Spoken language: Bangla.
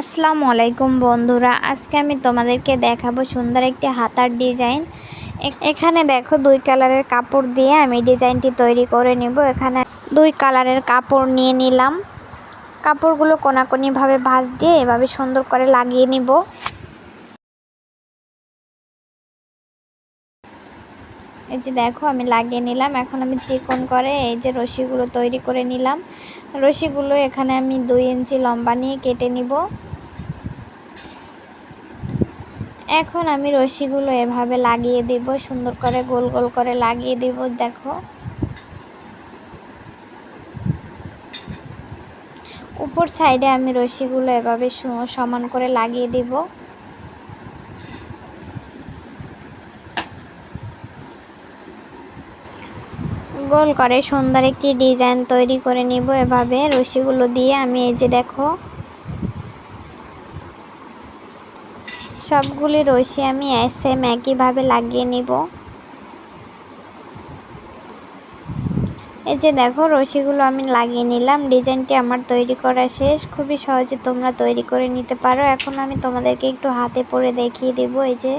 আসসালামু আলাইকুম বন্ধুরা, আজকে আমি তোমাদেরকে দেখাবো সুন্দর একটি হাতার ডিজাইন। এখানে দেখো দুই কালারের কাপড় দিয়ে আমি ডিজাইনটি তৈরি করে নেব। এখানে দুই কালারের কাপড় নিয়ে নিলাম। কাপড়গুলো কোনাকোনিভাবে ভাঁজ দিয়ে এভাবে সুন্দর করে লাগিয়ে নিব। এই যে দেখো, আমি লাগিয়ে নিলাম। এখন আমি চিকন করে এই যে রশিগুলো তৈরি করে নিলাম। রশিগুলো এখানে আমি দুই ইঞ্চি লম্বা নিয়ে কেটে নিব। এখন আমি রশিগুলো এভাবে লাগিয়ে দিব, সুন্দর করে গোল গোল করে লাগিয়ে দিব, দেখো। উপর সাইডে আমি রশিগুলো এভাবে সমান করে লাগিয়ে দিব। গোল করে সুন্দর একটি ডিজাইন তৈরি করে নিব এভাবে, রশিগুলো দিয়ে আমি এই যে দেখো। সবগুলি রশি আমি সেম একইভাবে লাগিয়ে নিব। এই যে দেখো, রশিগুলো আমি লাগিয়ে নিলাম। ডিজাইনটি আমার তৈরি করা শেষ। খুবই সহজে তোমরা তৈরি করে নিতে পারো। এখন আমি তোমাদেরকে একটু হাতে পরে দেখিয়ে দেব। এই যে